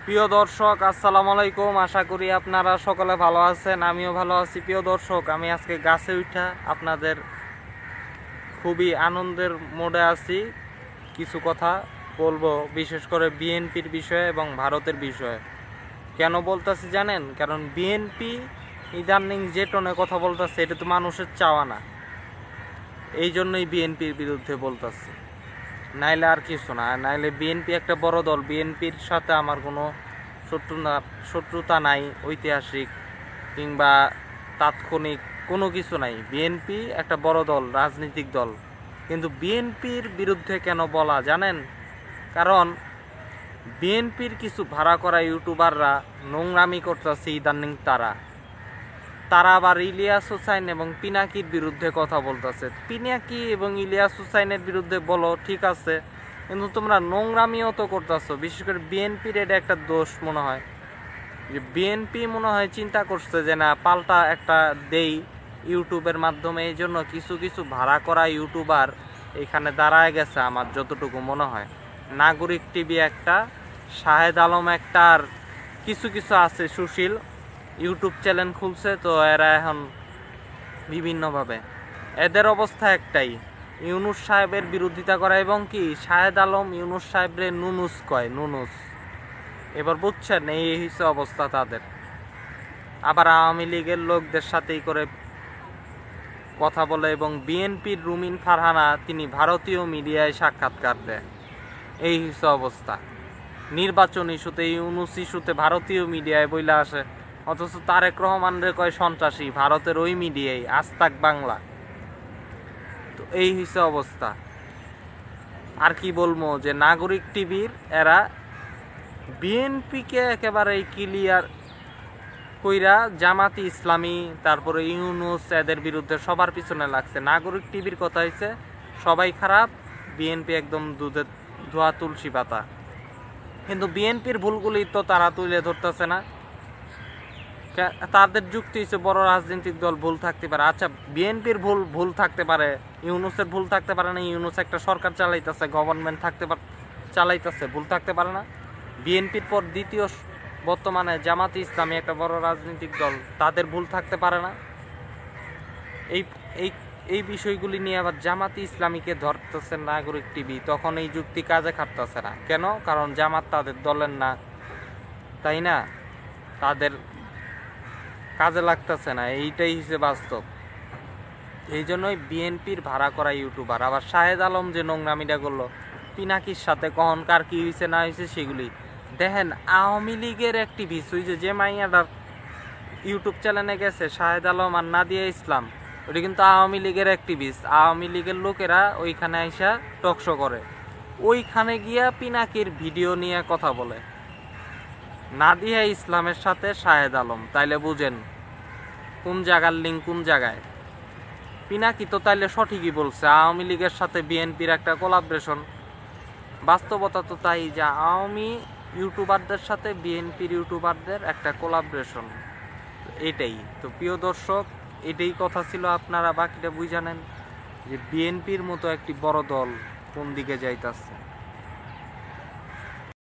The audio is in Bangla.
প্রিয় দর্শক, আসসালামু আলাইকুম। আশা করি আপনারা সকলে ভালো আছেন, আমিও ভালো আছি। প্রিয় দর্শক, আমি আজকে গাছে উঠা আপনাদের খুবই আনন্দের মোডে আছি। কিছু কথা বলব, বিশেষ করে বিএনপির বিষয়ে এবং ভারতের বিষয়ে। কেন বলতেছি জানেন? কারণ বিএনপি ইদানিং যে টোনে কথা বলতেছে, এটা তো মানুষের চাওয়া না। এই জন্যই বিএনপির বিরুদ্ধে বলতেছি। নাইলে আর কিছু না। নাইলে বিএনপি একটা বড় দল। বিএনপির সাথে আমার কোনো শত্রুতা শত্রুতা নাই, ঐতিহাসিক কিংবা তাৎক্ষণিক কোনো কিছু নাই। বিএনপি একটা বড় দল, রাজনৈতিক দল। কিন্তু বিএনপির বিরুদ্ধে কেন বলা, জানেন? কারণ বিএনপির কিছু ভাড়া করা ইউটিউবাররা নোংরামি করতেছে ইদানিং তারা। তারা আবার ইলিয়াস হুসাইন এবং পিনাকির বিরুদ্ধে কথা বলতেছে। পিনাকি এবং ইলিয়াস হুসাইনের বিরুদ্ধে বলো, ঠিক আছে, কিন্তু তোমরা নোংরামিও তো করতেছো। বিশেষ করে বিএনপির এটা একটা দোষ মনে হয়। যে বিএনপি মনে হয় চিন্তা করছে যে, না, পাল্টা একটা দেই ইউটিউবের মাধ্যমে, এই জন্য কিছু কিছু ভাড়া করা ইউটিউবার এখানে দাঁড়ায় গেছে আমার যতটুকু মনে হয়। নাগরিক টিভি একটা, শাহেদ আলম একটা, আর কিছু কিছু আছে সুশীল। ইউটিউব চ্যানেল খুলছে, তো এরা এখন বিভিন্নভাবে। এদের অবস্থা একটাই, ইউনুস সাহেবের বিরোধিতা করা এবং কি, শাহেদ আলম, ইউনুস সাহেবরে নুনুস কয়, নুনুস। এবার বুঝছেন, এই হচ্ছে অবস্থা তাদের। আবার আওয়ামী লীগের লোকদের সাথেই করে কথা বলে এবং বিএনপির রুমিন ফারহানা, তিনি ভারতীয় মিডিয়ায় সাক্ষাৎকার দেয় এই হচ্ছে অবস্থা। নির্বাচন ইস্যুতে, ইউনুস ইস্যুতে ভারতীয় মিডিয়ায় বইলা আসে। অথচ তারেক রহমান রে কয় সন্ত্রাসী, ভারতের ওই মিডিয়ায় আস্তাক বাংলা। তো এই হচ্ছে অবস্থা। আর কি বলব যে নাগরিক টিভির এরা বিএনপিকে একেবারে ক্লিয়ার কইরা জামাতি ইসলামী, তারপরে ইউনুস, এদের বিরুদ্ধে সবার পিছনে লাগছে। নাগরিক টিভির কথা হয়েছে সবাই খারাপ, বিএনপি একদম দুধের ধোয়া তুলসী পাতা। কিন্তু বিএনপির ভুলগুলি তো তারা তুলে ধরতেছে না। তাদের যুক্তি হচ্ছে বড় রাজনৈতিক দল ভুল থাকতে পারে। আচ্ছা বিএনপির ভুল ভুল থাকতে পারে, ইউনুসের ভুল থাকতে পারে না, ইউনুস একটা সরকার চালাইতেছে গভর্নমেন্ট থাকতে পার, চালাইতেছে, ভুল থাকতে পারে না। বিএনপির পর দ্বিতীয় বর্তমানে জামাতে ইসলামী একটা বড় রাজনৈতিক দল, তাদের ভুল থাকতে পারে না। এই এই এই বিষয়গুলি নিয়ে আবার জামাতি ইসলামীকে ধরতেছে নাগরিক টিভি, তখন এই যুক্তি কাজে খাটতেছে না। কেন? কারণ জামাত তাদের দলের না, তাই না? তাদের কাজে লাগতেছে না, এইটাই হচ্ছে বাস্তব। এই জন্যই বিএনপির ভাড়া করা ইউটিউবার, আবার শাহেদ আলম যে নোংরামিটা করল, পিনাকির সাথে কখন কার কি হয়েছে না হয়েছে সেগুলি। দেখেন, আওয়ামী লীগের অ্যাক্টিভিস্ট ওই যে যে মাইয়াটার ইউটিউব চ্যানেলে গেছে, শাহেদ আলম আর নাদিয়া ইসলাম, ওটা কিন্তু আওয়ামী লীগের অ্যাক্টিভিস্ট আওয়ামী লীগের লোকেরা ওইখানে আইসা টকশো করে। ওইখানে গিয়া পিনাকির ভিডিও নিয়ে কথা বলে। নাদিয়া ইসলামের সাথে শাহেদ আলম, তাইলে বুঝেন কোন জায়গার লিঙ্ক কোন জায়গায়। পিনাকি তো তাইলে সঠিকই বলছে, আওয়ামী লীগের সাথে বিএনপির একটা কোলাবরেশন বাস্তবতা তো তাই যে আওয়ামী ইউটিউবারদের সাথে বিএনপির ইউটিউবারদের একটা কোলাবরেশন এটাই। তো প্রিয় দর্শক, এটাই কথা ছিল আপনারা, বাকিটা বুঝে জানেন যে বিএনপির মতো একটি বড় দল কোন দিকে যাইতাছে।